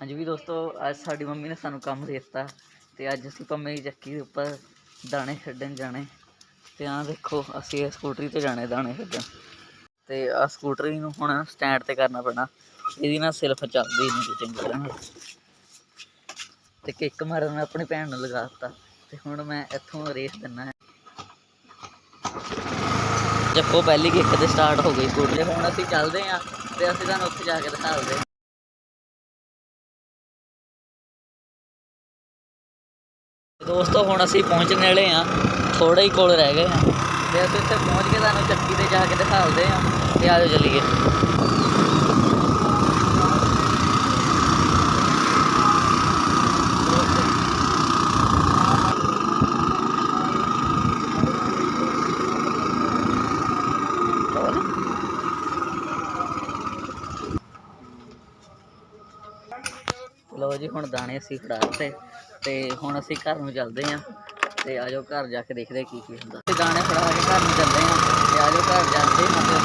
ਹਾਂਜੀ ਵੀ ਦੋਸਤੋ, ਅੱਜ ਸਾਡੀ ਮੰਮੀ ਨੇ ਸਾਨੂੰ ਕੰਮ ਦੇ ਦਿੱਤਾ ਤੇ ਅੱਜ ਅਸੀਂ ਪੰਮੇ ਦੀ ਚੱਕੀ ਦੇ ਉੱਪਰ ਦਾਣੇ ਛੱਡਣ ਜਾਣੇ ਤੇ ਆਹ ਦੇਖੋ, ਅਸੀਂ ਇਹ ਸਕੂਟਰੀ ਤੇ ਜਾਣੇ ਦਾਣੇ ਛੱਡਣ ਤੇ ਆ ਸਕੂਟਰੀ ਨੂੰ ਹੁਣ ਸਟੈਂਡ ਤੇ ਕਰਨਾ ਪੈਣਾ। ਇਹਦੀ ਨਾ ਸਿਲਫ ਚੱਲਦੀ ਨਹੀਂ ਚੰਗੀ ਤਰ੍ਹਾਂ। ਤੇ ਕਿੱਕ ਮਾਰਨ ਮੈਂ ਆਪਣੀ ਭੈਣ ਨੂੰ ਲਗਾ ਦਿੱਤਾ। ਤੇ ਹੁਣ ਮੈਂ ਇੱਥੋਂ ਰੇਸ ਦਿੰਨਾ ਹੈ। ਜੱਪੋ ਪਹਿਲੀ ਕਿੱਕ ਤੇ ਸਟਾਰਟ ਹੋ ਗਈ ਸਕੂਟਰੀ। ਹੁਣ ਅਸੀਂ ਚੱਲਦੇ ਆਂ ਤੇ ਅਸੀਂ ਤੁਹਾਨੂੰ ਉੱਥੇ ਜਾ ਕੇ ਦਿਖਾਉਂਦੇ ਦੋਸਤੋ, ਹੁਣ ਅਸੀਂ ਪਹੁੰਚਣ ਵਾਲੇ ਆ ਥੋੜੇ ਹੀ ਕੋਲ ਰਹਿ ਗਏ ਆ ਤੇ ਅਸੀਂ ਉੱਥੇ ਪਹੁੰਚ ਕੇ ਤੁਹਾਨੂੰ ਚੱਕੀ ਤੇ ਜਾ ਕੇ ਦਿਖਾਉਂਦੇ ਆ ਤੇ ਆਜੋ ਚੱਲੀਏ। ਲੋ ਜੀ, ਹੁਣ ਦਾਣੇ ਅਸੀਂ ਫੜਾ ਦਿੱਤੇ ਤੇ ਹੁਣ ਅਸੀਂ ਘਰ ਨੂੰ ਚੱਲਦੇ ਆਂ ਤੇ ਆਜੋ ਘਰ ਜਾ ਕੇ ਦੇਖਦੇ ਕੀ ਕੀ ਹੁੰਦਾ। ਤੇ ਦਾਣੇ ਫੜਾ ਕੇ ਘਰ ਨੂੰ ਚੱਲਦੇ ਆਂ ਤੇ ਆਜੋ ਘਰ ਜਾਂਦੇ ਮਤਲਬ